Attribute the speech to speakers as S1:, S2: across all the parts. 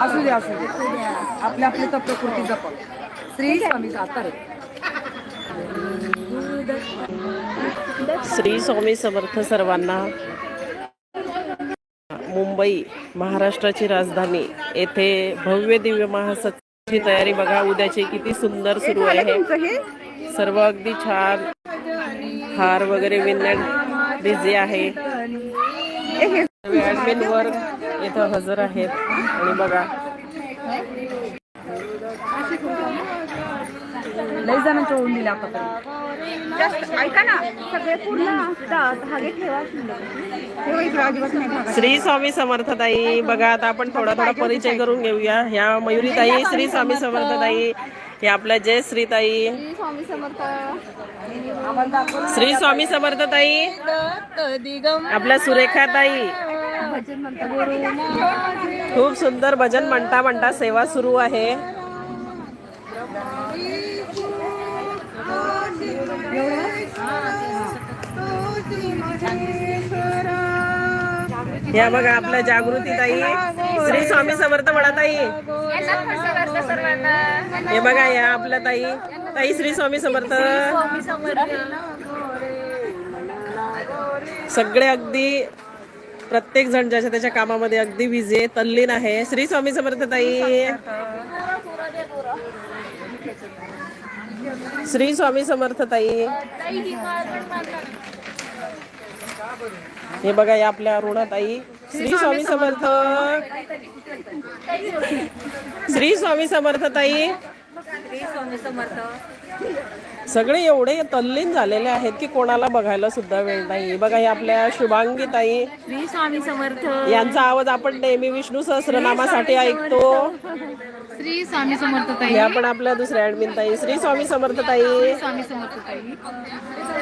S1: असू दे असू दे. आपल्या आपली तर प्रकृती जपा श्री स्वामी सातारे
S2: श्री स्वामी समर्थ सर्वांना मुंबई महाराष्ट्राची राजधानी येथे भव्य दिव्य महासत्ची तयारी बघा. उद्याची किती सुंदर सुरू आहे. सर्व अगदी छान. हार वगैरे विणण्यात बिझी आहे. ऍडमिन इथं हजर आहेत. आणि बघा.
S1: लई जणांच्या ओळून दिल्या आतापर्यंत
S3: जास्त ऐका ना सगळे पूर्ण असतात. धागे ठेवा ठेवा इकडे अजिबात नाही धागा.
S2: श्री स्वामी समर्थताई बघा आता आपण थोडा थोडा परिचय करून घेऊया. ह्या मयुरीताई श्री स्वामी समर्थताई हे आपल्या जय श्रीताई
S3: स्वामी समर्थ.
S2: श्री स्वामी समर्थताई आपल्या सुरेखाताई
S3: भजन म्हणता गुरु
S2: खूप सुंदर भजन म्हणता म्हणता सेवा सुरू आहे. या बघा आपल्या जागृती ताई श्री स्वामी समर्थ म्हणा ताई हे बघा या आपल्या ताई. ताई श्री स्वामी समर्थ. सगळे अगदी प्रत्येक जण ज्याच्या त्याच्या कामामध्ये अगदी आहे तल्लीन आहे. श्री स्वामी समर्थ ताई. श्री स्वामी समर्थ ताई. हे बघा या आपल्या अरुणाताई. श्री स्वामी समर्थ. श्री स्वामी समर्थ ताई. सगळे एवढे तल्लीन झालेले आहेत की कोणाला बघायला सुद्धा वेळ नाही. बघा हे आपल्या शुभांगी ताई.
S3: श्री स्वामी समर्थ.
S2: यांचा आवाज आपण नेहमी विष्णू सहस्रनामासाठी ऐकतो.
S3: श्री स्वामी समर्थ ताई.
S2: हे आपण आपल्या दुसऱ्या ऍडमिन ताई. श्री स्वामी समर्थ ताई.
S3: स्वामी समर्थ ताई.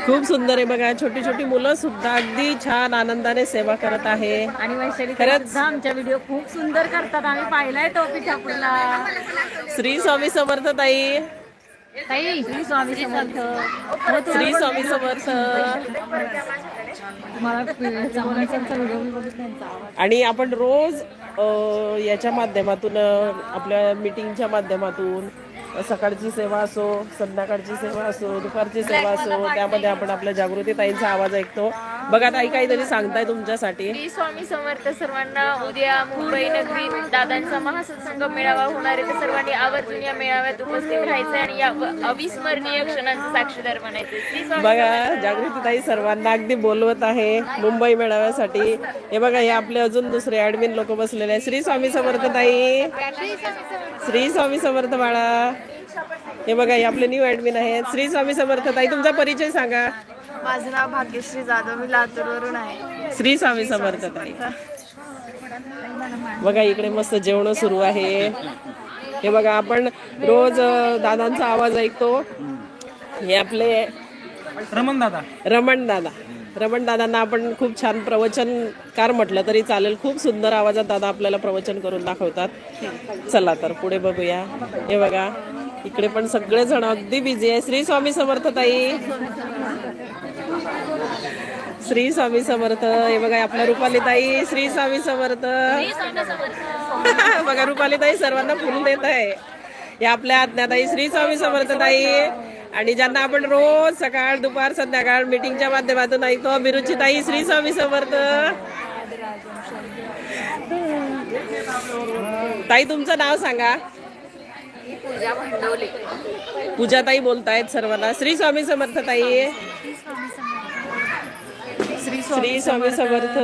S2: खूप सुंदर आहे बघा. छोटी छोटी मुलं सुद्धा अगदी छान आनंदाने सेवा करत आहे.
S3: आणि वैशाली
S2: खरंच
S3: सुद्धा आमच्या व्हिडिओ खूप सुंदर करतात. आम्ही पाहिलाय तो पिठापूरला
S2: श्री स्वामी समर्थ ताई.
S3: ताई श्री स्वामी समर्थ.
S2: श्री स्वामी समर्थ. आणि आपण रोज याच्या माध्यमातून आपल्या मीटिंगच्या माध्यमातून सकाळची सेवा असो संध्याकाळची सेवा असो दुपारची सेवा असो त्यामध्ये आपण आपल्या जागृती ताईंचा आवाज ऐकतो. बघा ताई काहीतरी सांगताय तुमच्यासाठी.
S4: श्री स्वामी समर्थ सर्वांना उद्या मुंबई नगरीत दादांचा महासत्संग मेळावा होणार आहे. तर सर्वांनी आवर्जून या मेळाव्यात उपस्थित राहायचं आणि या अविस्मरणीय क्षणांचं साक्षीदार बनायचं
S2: बघा जागृती ताई सर्वांना अगदी बोलवत आहे मुंबई मेळाव्यासाठी. हे बघा हे आपले अजून दुसरे ऍडमिन लोक बसलेले आहेत. श्री स्वामी समर्थ ताई. श्री स्वामी समर्थ बाळा. हे बघा हे आपले न्यू ऍडमिन आहेत. श्री स्वामी समर्थ ताई तुमचा परिचय सांगा.
S4: माझं नाव भाग्यश्री जाधव मी लातूरवरून आहे.
S2: श्री स्वामी समर्थ ताई. बघा इकडे मस्त जेवण सुरू आहे. हे बघा आपण रोज दादांचा आवाज ऐकतो. हे आपले
S5: रमण दादा.
S2: रमण दादा. रमण दादांना आपण खूप छान प्रवचनकार म्हटलं तरी चालेल. खूप सुंदर आवाजात दादा आपल्याला प्रवचन करून दाखवतात. चला तर पुढे बघूया. हे बघा. इकडे पण सगळे जण अगदी बिझी आहे. श्री स्वामी समर्थ ताई. श्री स्वामी समर्थ. हे बघा आपल्या रुपाली ताई. श्री स्वामी समर्थ. बघा रुपाली ताई सर्वांना फुल देत आहे. या आपल्या आज्ञाताई श्री स्वामी समर्थ ताई. आणि ज्यांना आपण रोज सकाळ दुपार संध्याकाळ मीटिंगच्या माध्यमातून ऐकतो अभिरुची ताई श्री स्वामी समर्थ. ताई तुमचं नाव सांगा. पूजा ताई बोलतायत सर्वांना. श्री स्वामी समर्थ ताई. श्री स्वामी समर्थ.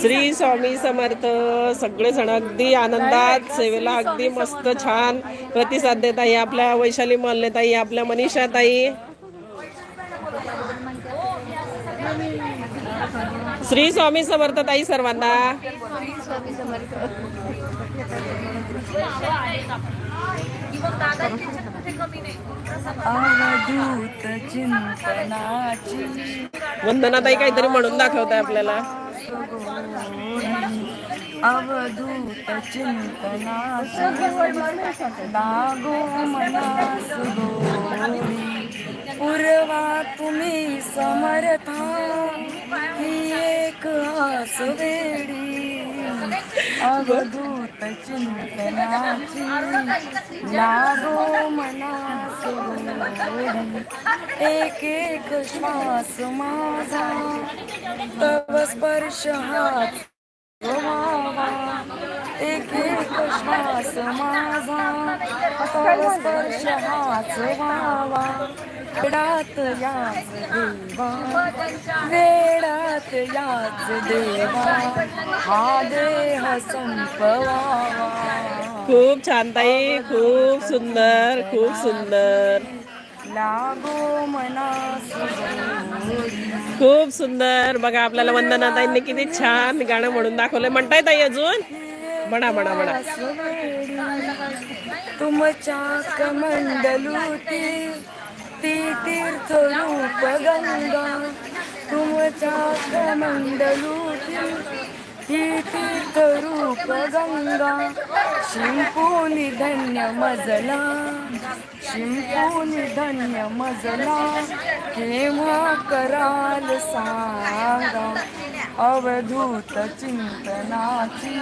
S2: श्री स्वामी समर्थ. सगळे जण अगदी आनंदात सेवेला अगदी मस्त छान प्रतिसाद देत आहे आपल्या वैशाली मल्ले ताई आपल्या मनीषा ताई श्री स्वामी समर्थ ताई सर्वांना.
S1: चिंतनाची.
S2: वंदनाताई काहीतरी म्हणून दाखवताय आपल्याला.
S1: अवधूत चिंतनाची. लागो पूर्वा तुम्ही समर्था. एक आस वेडी. अवधूत चिंतनाची लागो मनास एक एक श्वास माझा. तव स्पर्श हात एक एक श्वास माझा. तव स्पर्श हात व्हावा वेडात याच देवा वेडात याच देवा हा देह संपवावा
S2: खूप छान ताई खूप सुंदर खूप सुंदर.
S1: लागो गोरी.
S2: खूप सुंदर. बघा आपल्याला वंदनाताईंनी किती छान गाणं म्हणून दाखवलंय. म्हणताय ताई अजून? म्हणा म्हणा म्हणा.
S1: तुमच्या कमंडलूती. ती तीर्थ रूप गंगा तुमच्या कमंडलूती ही तीर्थ रूप गंगा शिंपूनी धन्य मजला. शिंपूनी धन्य मजला केव्हा कराल सांगा. अवधूत चिंतनाची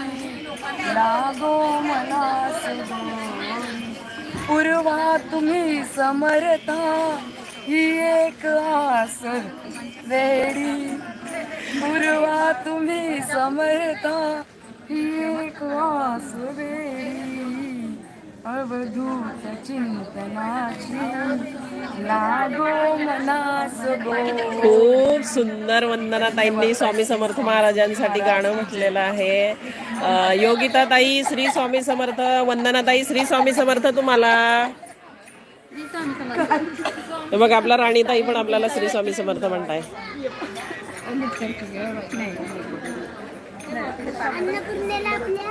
S1: लागो मला सुगोरी पूर्वा तुम्ही समरता. ही एक आस वेडी. पूर्वा तुम्ही समरता. ही एक आस वेडी. अवधूत चिंतनाची लागो मनास
S2: खूप सुंदर वंदनाताईंनी स्वामी समर्थ महाराजांसाठी गाणं म्हटलेलं आहे. अं, योगिताताई श्री स्वामी समर्थ वंदनाताई श्री स्वामी समर्थ तुम्हाला. बघ आपला राणीताई पण आपल्याला श्री स्वामी समर्थ म्हणताय.
S5: अन्नपूर्णेला आपल्या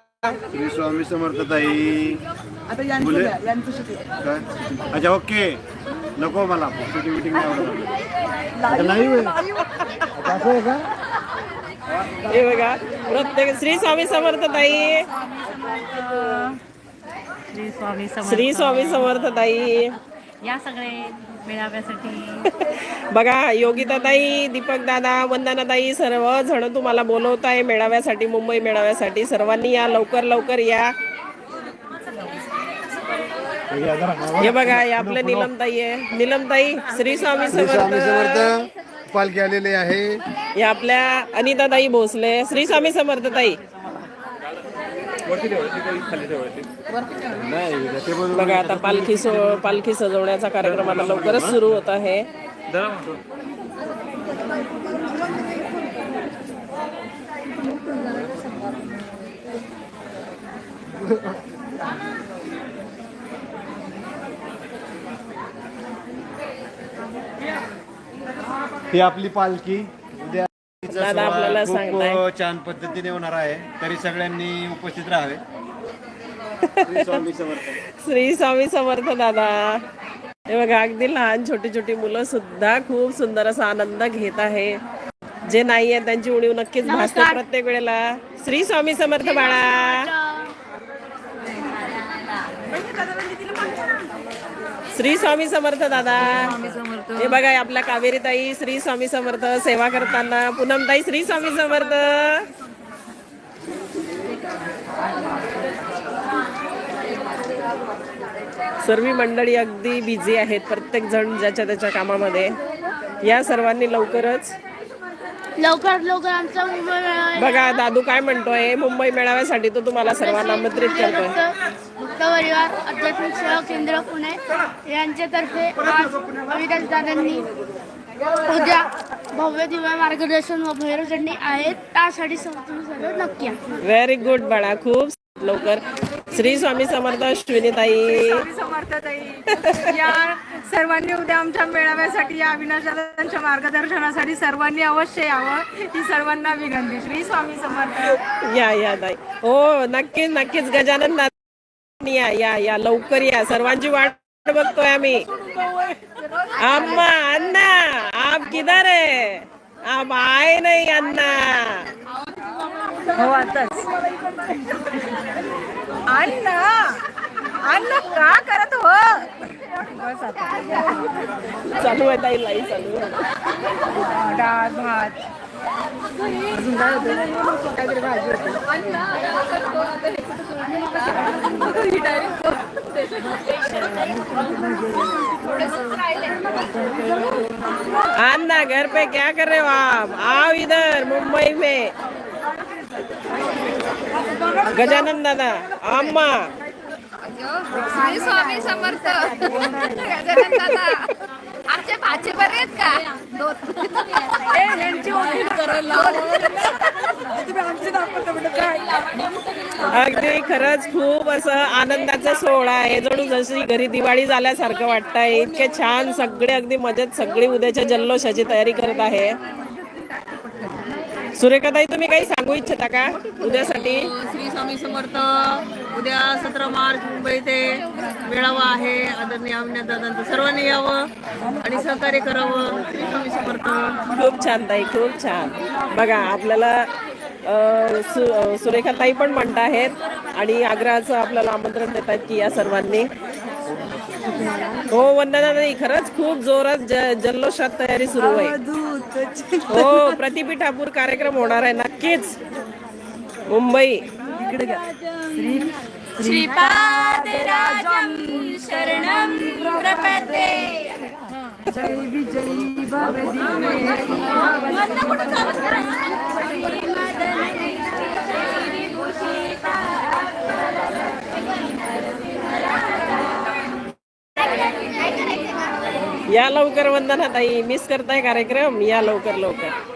S2: श्री स्वामी
S6: समर्थताई.
S1: आता यांचं
S6: बोले. काय? अच्छा ओके. नको मला शूटिंग बिटिंग नाही आवडत. आता नाही होय. आता असं आहे का?
S2: हे बघा प्रत्येक श्री स्वामी समर्थ ताई
S7: श्री स्वामी
S2: श्री स्वामी समर्थ ताई
S7: या सगळे. मेळाव्यासाठी.
S2: बघा योगिता ताई दीपक दादा वंदना ताई सर्व जण तुम्हाला बोलवत आहे मेळाव्यासाठी मुंबई मेळाव्यासाठी. सर्वांनी या लवकर लवकर या. हे बघा हे आपले नीलम ताई आहे नीलम ताई श्री स्वामी समर्थ.
S6: पालखी आलेले आहे.
S2: हे आपल्या अनिता ताई भोसले. श्री स्वामी समर्थ ताई. बघा आता पालखी सो पालखी सजवण्याचा कार्यक्रम आता लवकरच सुरू होत आहे.
S6: ही आपली पालखी. उद्या
S2: आपल्याला
S6: खूप. छान पद्धतीने होणार आहे. तरी सगळ्यांनी उपस्थित राहावे. श्री स्वामी समर्थ
S2: दादा हे बघा अगदी लहान छोटी छोटी मुलं सुद्धा खूप सुंदर असा आनंद घेत आहे. जे नाही आहे त्यांची उणीव नक्कीच भासते प्रत्येक वेळेला. श्री स्वामी समर्थ बाळा. श्री स्वामी समर्थ दादा. हे बघा आपल्या कावेरी ताई श्री स्वामी समर्थ सेवा करताना. पूनम ताई श्री स्वामी समर्थ. सर्व मंडळी अगदी बिझी आहेत प्रत्येक जण ज्याच्या त्याच्या कामामध्ये. या सर्वांनी लवकरच
S5: लवकर लवकर आमचा मुंबई मेळावा
S2: बघा दादू काय म्हणतोय मुंबई मेळाव्यासाठी तो तुम्हाला सर्वांना आमंत्रित करतोय.
S5: भक्त परिवार आध्यात्मिक सेवा केंद्र पुणे यांच्यातर्फे आज अविनाश दादांनी उद्या भव्य दिव्य मार्गदर्शन व भैरव चढणी आहेत. त्यासाठी तुम्ही सगळे नक्की या.
S2: व्हेरी गुड बाळा खूप लवकर. श्री स्वामी समर्थ अश्विनीताई
S1: समर्थताई. या सर्वांनी उद्या आमच्या मेळाव्यासाठी या अविनाश दादांच्या मार्गदर्शनासाठी सर्वांनी अवश्य यावं ही सर्वांना विनंती. श्री स्वामी समर्थ.
S2: या या ताई. हो नक्कीच नक्कीच. गजानन दादा या या या. लवकर या. सर्वांची वाट बघतोय आम्ही. अम्मा अण्णा आप किधर है? आप आए नहीं अण्णा.
S1: हो आताच. अण्णा अण्णा का करत हो?
S2: चालू आहे ताई लाई चालू आहे.
S1: डाळ भात. अजून काय होतं? काहीतरी भाजी होती.
S2: अन्ना घर पे क्या कर रहे हो आप? आओ इधर मुंबई में. गजानन दादा अम्मा
S3: श्री स्वामी समर्थ. गजानन दादा आमचे भाचे बरे आहेत का?
S2: अगदी खरंच खूप असं आनंदाचा सोहळा आहे. जणू जशी घरी दिवाळी झाल्यासारखं वाटतंय. इतके छान सगळे अगदी मजेत सगळी उद्याच्या जल्लोषाची तयारी करत आहे. सुरेखाताई तुम्ही काही सांगू इच्छिता का उद्यासाठी?
S8: श्री स्वामी समर्थ उद्या सतरा मार्च मुंबई ते मेळावा आहे आदरणीय अविनाश दादांचं. सर्वांनी यावं आणि सहकार्य करावं. श्री स्वामी समर्थ.
S2: खूप छान ताई खूप छान. बघा आपल्याला सु सुरेखाताई पण म्हणत आहेत आणि आग्रहाचं आपल्याला आमंत्रण देत आहेत की या सर्वांनी. हो वंदना ताई खरंच खूप जोरात ज- जल्लोषात तयारी सुरू आहे. हो प्रतिपीठापूर कार्यक्रम होणार आहे नक्कीच. मुंबई.
S1: इकडे जय विजयी
S2: या लवकर वंदना ताई. मिस करताय कार्यक्रम? या लवकर लवकर.